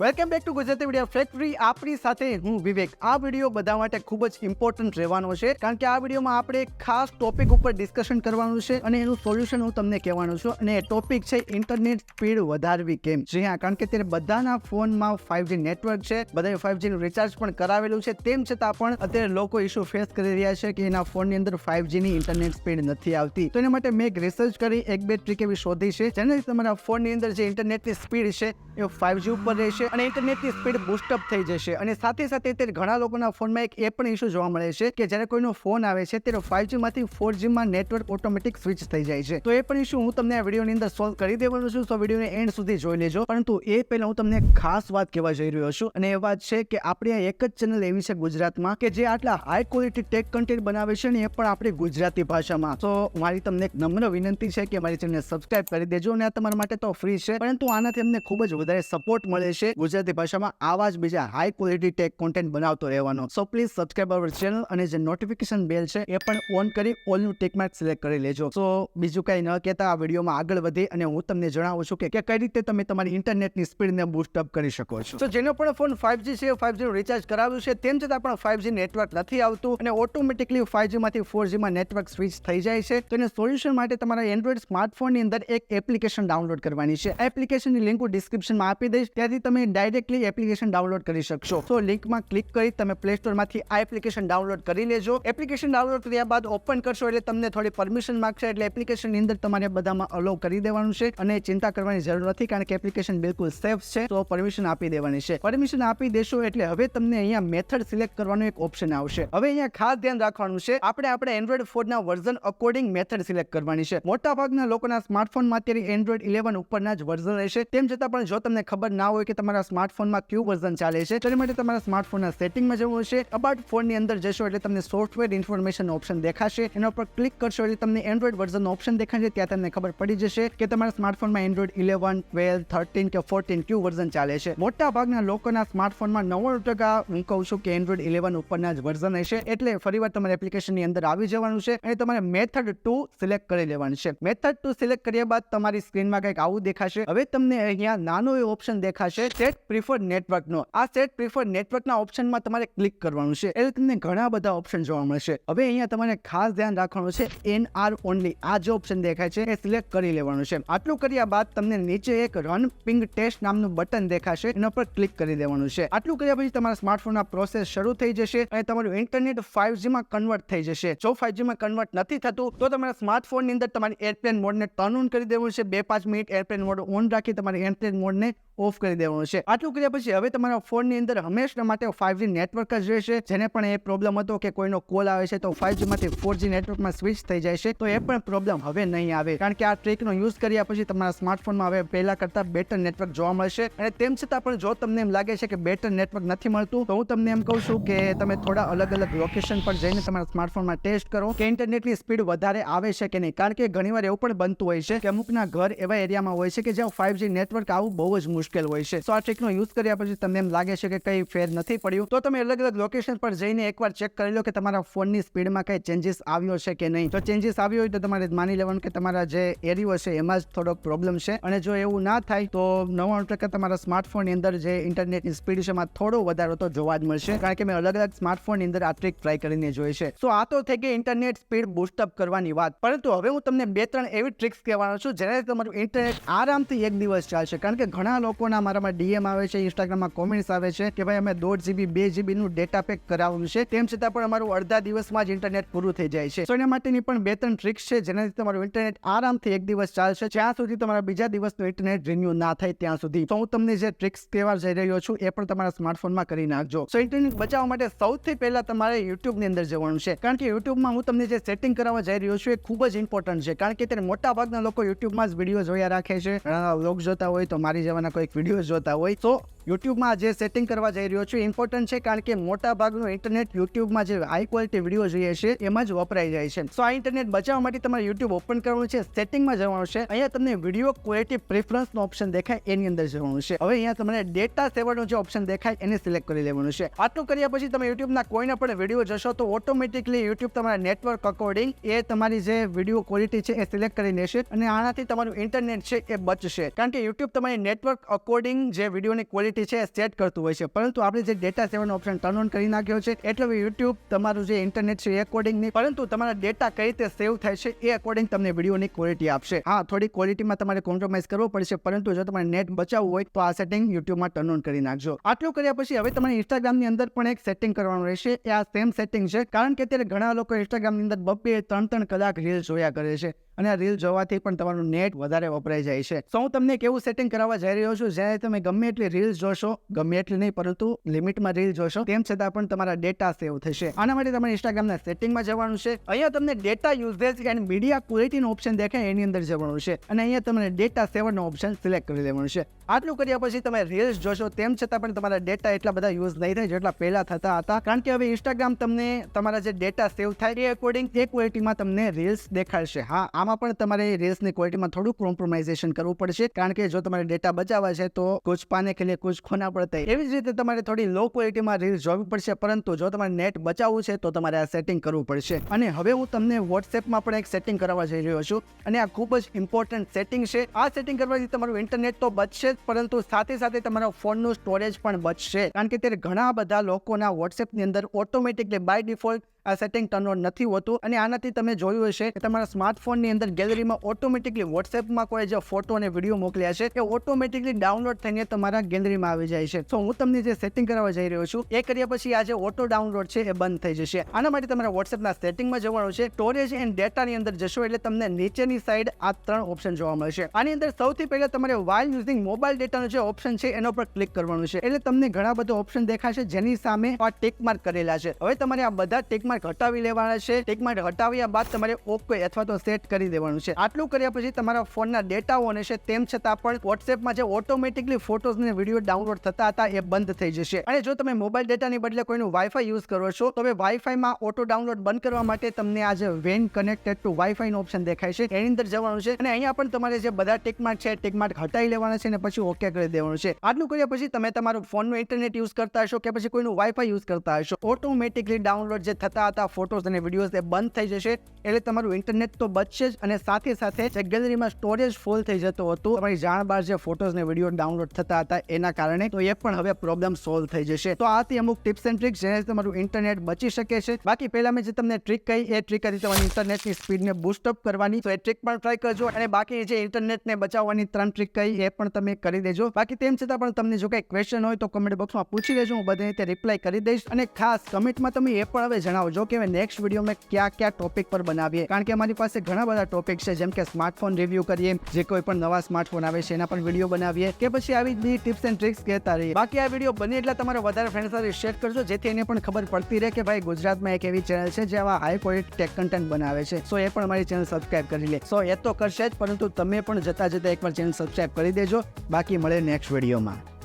Welcome back to Gujarati video factory આપણી સાથે હું વિવેક. આ વીડિયો બધા માટે ખૂબ જ ઇમ્પોર્ટન્ટ રહેવાનો છે, કારણ કે આ વિડીયોમાં આપણે ખાસ ટોપિક ઉપર ડિસ્કશન કરવાનું છે અને એનું સોલ્યુશન હું તમને કહેવાનું છું. અને ટોપિક છે ઇન્ટરનેટ સ્પીડ વધારવી કેમ? જી હા, કારણ કે અત્યારે બધાના ફોનમાં ફાઇવજી નેટવર્ક છે, બધાએ ફાઇવજીનું રિચાર્જ પણ કરાવેલું છે. તેમ છતાં પણ અત્યારે લોકો ઇશ્યુ ફેસ કરી રહ્યા છે કે એના ફોનની અંદર ફાઇવજીની ઇન્ટરનેટ સ્પીડ નથી આવતી. તો એના માટે મેં એક રિસર્ચ કરી, એક બે ટ્રીક એવી શોધી છે. જેનાથી તમારા ફોનની અંદર જે ઇન્ટરનેટની સ્પીડ છે, એ ફાઇવજી ઉપર રહેશે અને ઇન્ટરનેટની સ્પીડ બુસ્ટઅપ થઈ જશે. અને સાથે સાથે અત્યારે ઘણા લોકોના ફોનમાં એક એ પણ ઇશ્યુ જોવા મળે છે કે જ્યારે કોઈનો ફોન આવે છે ત્યારે ફાઇવજી માંથી ફોર જીમાં નેટવર્ક ઓટોમેટિક સ્વિચ થઈ જાય છે. તો એ પણ ઇશ્યુ હું તમને આ વિડીયોની અંદર સોલ્વ કરી દેવાનું છું. તો વિડીયોને એન્ડ સુધી જોઈ લેજો. પરંતુ એ પહેલા હું તમને ખાસ વાત કહેવા જઈ રહ્યો છું. અને એ વાત છે કે આપણી આ એક જ ચેનલ એવી છે ગુજરાતમાં કે જે આટલા હાઈ ક્વોલિટી ટેક કન્ટેન્ટ બનાવે છે ને એ પણ આપણી ગુજરાતી ભાષામાં. તો મારી તમને એક નમ્ર વિનંતી છે કે મારી ચેનલને સબસ્ક્રાઇબ કરી દેજો અને આ તમારા માટે તો ફ્રી છે. પરંતુ આનાથી અમને ખૂબ જ વધારે સપોર્ટ મળે છે ગુજરાતી ભાષામાં આવા જ બીજા હાઈ ક્વોલિટી ટેક કોન્ટેન્ટ બનાવતો રહેવાનો. So please subscribe our channel અને જે નોટિફિકેશન બેલ છે, એ પણ ઓન કરી ઓલનું ટેક માર્ક સિલેક્ટ કરી લેજો. સો બીજું કાંઈ ન કહેતા આ વિડીયોમાં આગળ વધી અને હું તમને જણાવું છું કે કઈ રીતે તમે તમારી ઇન્ટરનેટની સ્પીડને બૂસ્ટ અપ કરી શકો છો. તો જેનો પણ ફોન ફાઇવજી છે ફાઇવજીનું રિચાર્જ કરાવ્યું છે, તેમ છતાં પણ ફાઇવજી નેટવર્ક નથી આવતું અને ઓટોમેટિકલી ફાઇવજીમાંથી ફોરજીમાં નેટવર્ક સ્વિચ થઈ જાય છે. તો એને સોલ્યુશન માટે તમારા એન્ડ્રોઈડ સ્માર્ટફોનની અંદર એક એપ્લિકેશન ડાઉનલોડ કરવાની છે. એપ્લિકેશનની લિંક હું ડિસ્ક્રિપ્શનમાં આપી દઈશ. ત્યાંથી તમે ડાયરેક્ટલી એપ્લિકેશન ડાઉનલોડ કરી શકશો. તો લિંકમાં ક્લિક કરી તમે પ્લે સ્ટોરમાંથી આ એપ્લિકેશન ડાઉનલોડ કરી લેજો. એપ્લિકેશન ડાઉનલોડ કર્યા બાદ ઓપન કરશો એટલે તમને થોડી પરમિશન માગશે એટલે એપ્લિકેશનની અંદર તમારે બધામાં અલો કરી દેવાનું છે અને ચિંતા કરવાની જરૂર નથી કારણ કે એપ્લિકેશન બિલકુલ સેફ છે, તો પરમિશન આપી દેવાની છે. પરમિશન આપી દેશો એટલે હવે તમને અહીંયા મેથડ સિલેક્ટ કરવાનો એક ઓપ્શન આવશે. હવે અહીંયા ખાસ ધ્યાન રાખવાનું છે, આપણે આપણે એન્ડ્રોઈડ ફોનના વર્ઝન અકોર્ડિંગ મેથડ સિલેક્ટ કરવાની છે. મોટા ભાગના લોકોના સ્માર્ટફોનમાં અત્યારે એન્ડ્રોઈડ ઇલેવન ઉપરના જ વર્ઝન રહેશે. તેમ છતાં પણ જો તમને ખબર ના હોય કે તમારા સ્માર્ટફોનમાં કયું વર્ઝન ચાલે છે? તેના માટે તમારા સ્માર્ટફોનના સેટિંગમાં જવું હશે. અબાઉટ ફોનની અંદર જશો એટલે તમને સોફ્ટવેર ઇન્ફોર્મેશન ઓપ્શન દેખાશે. એના ઉપર ક્લિક કરશો એટલે તમને એન્ડ્રોઈડ વર્ઝનનો ઓપ્શન દેખાશે. ત્યાં તમને ખબર પડી જશે કે તમારા સ્માર્ટફોનમાં એન્ડ્રોઈડ ઇલેવન ટ્વેલ્વ થર્ટીન કે ફોર્ટીન કયું વર્ઝન ચાલે છે. મોટા ભાગના લોકોના સ્માર્ટફોનમાં નવ્વાણું ટકા હું કહું છું કે એન્ડ્રોઈડ ઇલેવન ઉપરના જ વર્ઝન હશે. એટલે ફરીવાર તમારે એપ્લિકેશનની અંદર આવી જવાનું છે અને તમારે મેથડ ટુ સિલેક્ટ કરી લેવાનું છે. મેથડ ટુ સિલેક્ટ કર્યા બાદ તમારી સ્ક્રીનમાં કંઈક આવું દેખાશે. હવે તમને અહીંયા નાનો એ ઓપ્શન દેખાશે. સેટ પ્રિફર નેટવર્કનો આ સેટ પ્રિફર નેટવર્કના ઓપ્શનમાં તમારે ક્લિક કરવાનું છે. એટલે તમને ઘણા બધા ઓપ્શન જોવા મળશે. હવે અહીંયા તમારે ખાસ ધ્યાન રાખવાનું છે એન આર ઓનલી આ જે ઓપ્શન દેખાય છે, એ સિલેક્ટ કરી લેવાનું છે. આટલું કર્યા બાદ તમને નીચે એક રન પિંગ ટેસ્ટ નામનું બટન દેખાશે. એના પર ક્લિક કરી દેવાનું છે. આટલું કર્યા પછી તમારા સ્માર્ટફોનના પ્રોસેસ શરૂ થઈ જશે અને તમારું ઇન્ટરનેટ ફાઇવમાં કન્વર્ટ થઈ જશે. જો ફાઇવમાં કન્વર્ટ નથી થતું, તો તમારા સ્માર્ટફોનની અંદર તમારી એરપ્લેન મોડને ટર્ન ઓન કરી દેવું છે. બે પાંચ મિનિટ એરપ્લેન મોડ ઓન રાખી તમારી એરપ્લેન મોડને ઓફ કરી દેવાનું છે. આટલું કર્યા પછી હવે તમારા ફોનની અંદર હંમેશા માટે ફાઇવજી નેટવર્ક જ રહેશે. જેને પણ એ પ્રોબ્લેમ હતો કે કોઈનો કોલ આવે છે તો ફાઇવજીમાંથી ફોરજી નેટવર્કમાં સ્વિચ થઈ જાય છે, તો એ પણ પ્રોબ્લેમ હવે નહીં આવે. કારણ કે આ ટ્રીકનો યુઝ કર્યા પછી તમારા સ્માર્ટફોનમાં હવે પહેલા કરતા બેટર નેટવર્ક જોવા મળશે. અને તેમ છતાં પણ જો તમને એમ લાગે છે કે બેટર નેટવર્ક નથી મળતું, તો હું તમને એમ કહું છું કે તમે થોડા અલગ અલગ લોકેશન પર જઈને તમારા સ્માર્ટફોનમાં ટેસ્ટ કરો કે ઇન્ટરનેટની સ્પીડ વધારે આવે છે કે નહીં. કારણ કે ઘણીવાર એવું પણ બનતું હોય છે કે અમુકના ઘર એવા એરિયામાં હોય છે કે જ્યાં ફાઇવજી નેટવર્ક આવું બહુ જ મુશ્કેલ હોય છે. તો આ ટ્રીકનો યુઝ કર્યા પછી તમને એમ લાગે છે કે કંઈ ફેર નથી પડ્યું? તો તમે અલગ અલગ લોકેશન પર જઈને એકવાર ચેક કરી લો કે તમારા ફોનની સ્પીડમાં કંઈ ચેન્જીસ આવ્યો છે કે નહીં. જો ચેન્જીસ આવ્યો હોય તો તમારે માની લેવાનું કે તમારા જે એરિયો છે એમાં જ થોડોક પ્રોબ્લેમ છે. અને જો એવું ના થાય તો નવ્વાણું ટકા તમારા સ્માર્ટફોનની અંદર જે ઇન્ટરનેટની સ્પીડ છે એમાં થોડો વધારો તો જોવા જ મળશે. કારણ કે મેં અલગ અલગ સ્માર્ટફોનની અંદર આ ટ્રીક ટ્રાય કરીને જોઈ છે. તો આ તો થઈ ગઈ ઇન્ટરનેટ સ્પીડ બુસ્ટઅપ કરવાની વાત. પરંતુ હવે હું તમને બે ત્રણ એવી ટ્રિક્સ કહેવાનો છું જેનાથી તમારું ઇન્ટરનેટ આરામથી એક દિવસ ચાલશે. કારણ કે ઘણા લોકોના મારામાં ડીએમ આવે છે, ઇન્સ્ટાગ્રામમાં કોમેન્ટ્સ આવે છે કે ભાઈ અમે દોઢ જીબી બે જીબીનું ડેટા પેક કરાવવાનું છે. તેમ છતાં પણ અમારું અડધા દિવસમાં જ ઇન્ટરનેટ પૂરું થઈ જાય છે. તો એના માટેની પણ બે ત્રણ ટ્રિક્સ છે જેનાથી તમારું ઇન્ટરનેટ આરામથી એક દિવસ ચાલશે. જ્યાં સુધી તમારા બીજા દિવસનું ઇન્ટરનેટ રિન્યુ ના થાય ત્યાં સુધી. તો હું તમને જે ટ્રિક્સ કહેવા જઈ રહ્યો છું એ પણ તમારા સ્માર્ટફોનમાં કરી નાખજો. સો ઇન્ટરનેટ બચાવવા માટે સૌથી પહેલા તમારે યુટ્યુબની અંદર જવાનું છે. કારણ કે યુટ્યુબમાં હું તમને જે સેટિંગ કરવા જઈ રહ્યો છું એ ખૂબ જ ઇમ્પોર્ટન્ટ છે. કારણ કે ત્યારે મોટા ભાગના લોકો યુટ્યુબમાં જ વીડિયો જોયા રાખે છે. ઘણા વ્લોગ જોતા હોય તો મારી જવાના કોઈક વીડિયો જોતા હોય તો યુટ્યુબમાં જે સેટિંગ કરવા જઈ રહ્યો છું. ઇમ્પોર્ટન્ટ છે કારણ કે મોટા ભાગનું ઇન્ટરનેટ યુટ્યુબમાં જે હાઈ ક્વોલિટી વીડિયો જોઈએ છે, એમાં જ વપરાઈ જાય છે. સો આ ઇન્ટરનેટ બચાવવા માટે તમારે યુટ્યુબ ઓપન કરવાનું છે સેટિંગમાં જવાનું છે. અહીંયા તમને વીડિયો ક્વોલિટી પ્રેફરન્સનો ઓપ્શન દેખાય, એની અંદર જવાનું છે. હવે અહીંયા તમને ડેટા સેવરનો જે ઓપ્શન દેખાય, એને સિલેક્ટ કરી લેવાનું છે. આટલું કર્યા પછી તમે યુટ્યુબના કોઈના પણ વીડિયો જશો, તો ઓટોમેટિકલી યુટ્યુબ તમારા નેટવર્ક અકોર્ડિંગ એ તમારી જે વીડિયો ક્વોલિટી છે, એ સિલેક્ટ કરી લેશે અને આનાથી તમારું ઇન્ટરનેટ છે, એ બચશે. કારણ કે યુટ્યુબ તમારી નેટવર્ક અકોર્ડિંગ જે વિડીયોની ક્વોલિટી ક્વોલિટી છે સેટ કરતું હોય છે. પરંતુ આપણે જે data saver option turn on કરી નાખ્યો છે એટલે યુટ્યુબ તમારું જે ઇન્ટરનેટ છે, એ અકોર્ડિંગ નહીં પરંતુ તમારા ડેટા કઈ રીતે સેવ થાય છે, એ અકોર્ડિંગ તમને વિડીયોની ક્વોલિટી આપશે. હા, થોડી ક્વોલિટીમાં તમારે કોમ્પ્રોમાઇઝ કરવો પડશે, પરંતુ જો તમારે નેટ બચાવવું હોય, તો આ સેટિંગ યુટ્યુબમાં ટર્ન ઓન કરી નાખજો. આટલું કર્યા પછી હવે તમારે ઇન્સ્ટાગ્રામની અંદર પણ એક સેટિંગ કરવાનું રહેશે. એ આ સેમ સેટિંગ છે, કારણ કે અત્યારે ઘણા લોકો ઇન્સ્ટાગ્રામની અંદર બબ્બે ત્રણ ત્રણ કલાક રીલ જોયા કરે છે. અને આ રીલ જોવાથી પણ તમારું નેટ વધારે વપરાઈ જાય છે. સો હું તમને કેવું સેટિંગ કરાવવા જઈ રહ્યો છું, જ્યારે તમે ગમે એટલી રીલ્સ જોશો, ગમે એટલી નહીં, પરંતુ લિમિટમાં રીલ જોશો. તેમ છતાં પણ તમારા ડેટા સેવ થશે. આના માટે તમારે ઇન્સ્ટાગ્રામના સેટિંગમાં જવાનું છે. અહીંયા તમને ડેટા યુઝેજ એન્ડ મીડિયા ક્વોલિટીનો ઓપ્શન દેખાય, એની અંદર જવાનું છે. અને અહીંયા તમને ડેટા સેવરનો ઓપ્શન સિલેક્ટ કરી લેવાનું છે. આટલું કર્યા પછી તમે રીલ્સ જોશો, તેમ છતાં પણ તમારા ડેટા એટલા બધા યુઝ નહીં થાય જેટલા પહેલા થતા હતા. કારણ કે હવે ઇન્સ્ટાગ્રામ તમને તમારા જે ડેટા સેવ થાય, એ અકોર્ડિંગ એ ક્વોલિટીમાં તમને રીલ્સ દેખાડશે. હા, આમાં પણ તમારે રીલ્સની ક્વોલિટીમાં થોડું કોમ્પ્રોમાઇઝેશન કરવું પડશે. કારણ કે જો તમારે ડેટા બચાવવા છે, તો કુછ પાને કે લીએ કુછ ખોના પડતા. એવી જ રીતે તમારે થોડી લો ક્વોલિટીમાં રીલ્સ જોવી પડશે, પરંતુ જો તમારે નેટ બચાવવું છે, તો તમારે આ સેટિંગ કરવું પડશે. અને હવે હું તમને વોટ્સએપમાં પણ એક સેટિંગ કરાવવા જઈ રહ્યો છું, અને આ ખૂબ જ ઇમ્પોર્ટન્ટ સેટિંગ છે. આ સેટિંગ કરવાથી તમારું ઇન્ટરનેટ તો બચશે જ, પરંતુ સાથે સાથે તમારા ફોનનું સ્ટોરેજ પણ બચશે. કારણ કે ત્યારે ઘણા બધા લોકોના વોટ્સએપની અંદર ઓટોમેટિકલી બાય ડિફોલ્ટ આ સેટિંગ ટર્ન ઓન નથી હોતું અને આનાથી તમે જોયું હશે કે તમારા સ્માર્ટફોનની અંદર ગેલેરીમાં ઓટોમેટિકલી વોટ્સએપમાં કોઈ જે ફોટો અને વીડિયો મોકલ્યા છે, એ ઓટોમેટિકલી ડાઉનલોડ થઈને તમારા ગેલેરીમાં આવી જાય છે. તો હું તમને જે સેટિંગ કરવા જઈ રહ્યો છું, એ કર્યા પછી આ જે ઓટો ડાઉનલોડ છે, એ બંધ થઈ જશે. આના માટે તમારા વોટ્સએપના સેટિંગમાં જવાનું છે. સ્ટોરેજ એન્ડ ડેટાની અંદર જશો એટલે તમને નીચેની સાઈડ આ ત્રણ ઓપ્શન જોવા મળશે. આની અંદર સૌથી પહેલા તમારે વાઇલ યુઝિંગ મોબાઈલ ડેટાનો જે ઓપ્શન છે, એના પર ક્લિક કરવાનું છે. એટલે તમને ઘણા બધા ઓપ્શન દેખાશે જેની સામે આ ટેક માર્ક કરેલા છે. હવે તમારે આ બધા ટેક માર્ક હટાવી લેવાના છે ટેક માર્ક હટાવ્યા બાદ તમારે ઓકે અથવા તો સેટ કરી દેવાનું છે. આટલું કર્યા પછી તમારા ફોનના ડેટાઓને છે તેમ છતાં પણ વોટ્સએપમાં જે ઓટોમેટિકલી ફોટોઝ ને વીડિયો ડાઉનલોડ થતા હતા એ બંધ થઈ જશે. અને જો તમે મોબાઈલ ડેટાની બદલે કોઈનું વાઈફાઈ યુઝ કરો છો, તો વાઈફાઈમાં ઓટો ડાઉનલોડ બંધ કરવા માટે તમને આ જે વેન કનેક્ટેડ ટુ વાઈફાઈ નો ઓપ્શન દેખાય છે. એની અંદર જવાનું છે અને અહીંયા પણ તમારે જે બધા ટેકમાર્ક છે, ટેકમાર્ક હટાવી લેવાના છે અને પછી ઓકે કરી દેવાનું છે. આટલું કર્યા પછી તમે તમારું ફોનનું ઇન્ટરનેટ યુઝ કરતા હશો કે પછી કોઈનું વાઈફાઈ યુઝ કરતા હશો. ઓટોમેટિકલી ડાઉનલોડ જે થતા હતા ફોટોઝ અને વિડીયોઝ એ બંધ થઈ જશે. એટલે તમારું ઇન્ટરનેટ તો બચશે જ અને સાથે સાથે ગેલેરીમાં સ્ટોરેજ ફૂલ થઈ જતો હતો, તમારી જાણ બહાર જે ફોટોઝ ને વીડિયો ડાઉનલોડ થતા હતા એના કારણે તો એ પણ હવે પ્રોબ્લેમ સોલ્વ થઈ જશે. તો આ હતી અમુક ટિપ્સ એન્ડ ટ્રિક્સ જેનાથી તમારું ઇન્ટરનેટ બચી શકે છે. બાકી પહેલા મેં જે તમને ટ્રીક કહી, એ ટ્રીક હતી તમારી ઇન્ટરનેટની સ્પીડને બુસ્ટઅપ કરવાની. તો એ ટ્રીક પણ ટ્રાય કરજો અને બાકી જે ઇન્ટરનેટને બચાવવાની ત્રણ ટ્રીક કહી, એ પણ તમે કરી દેજો. બાકી તેમ છતાં પણ તમને જો કંઈ ક્વેશ્ચન હોય તો કમેન્ટ બોક્સમાં પૂછી લેજો. હું બધે રીતે રિપ્લાય કરી દઈશ અને ખાસ કમેન્ટમાં તમે એ પણ હવે જણાવજો. કે હવે નેક્સ્ટ વિડીયોમાં કયા કયા ટોપિક પર બનાવીએ? કારણ કે અમારી પાસે ઘણા બધા ટોપિક છે, જેમ કે સ્માર્ટફોન રિવ્યૂ કરીએ, જે કોઈ પણ નવા સ્માર્ટફોન આવે છે, એના પર વીડિયો બનાવીએ, કે પછી આવી જ ટિપ્સ એન્ડ ટ્રિક્સ કહેતા રહીએ. બાકી આ વીડિયો બને એટલા તમારે વધારે ફ્રેન્ડ સાથે શેર કરજો, જેથી એને પણ ખબર પડતી રહે કે ભાઈ, ગુજરાતમાં એક એવી ચેનલ છે, જે આવા હાઈ ક્વોલિટી ટેક કન્ટેન્ટ બનાવે છે. સો એ પણ અમારી ચેનલ સબસ્ક્રાઇબ કરી લે. સો એ તો કરશે જ, પરંતુ તમે પણ જતા જતા એકવાર ચેનલ સબસ્ક્રાઇબ કરી દેજો. બાકી મળે નેક્સ્ટ વિડીયોમાં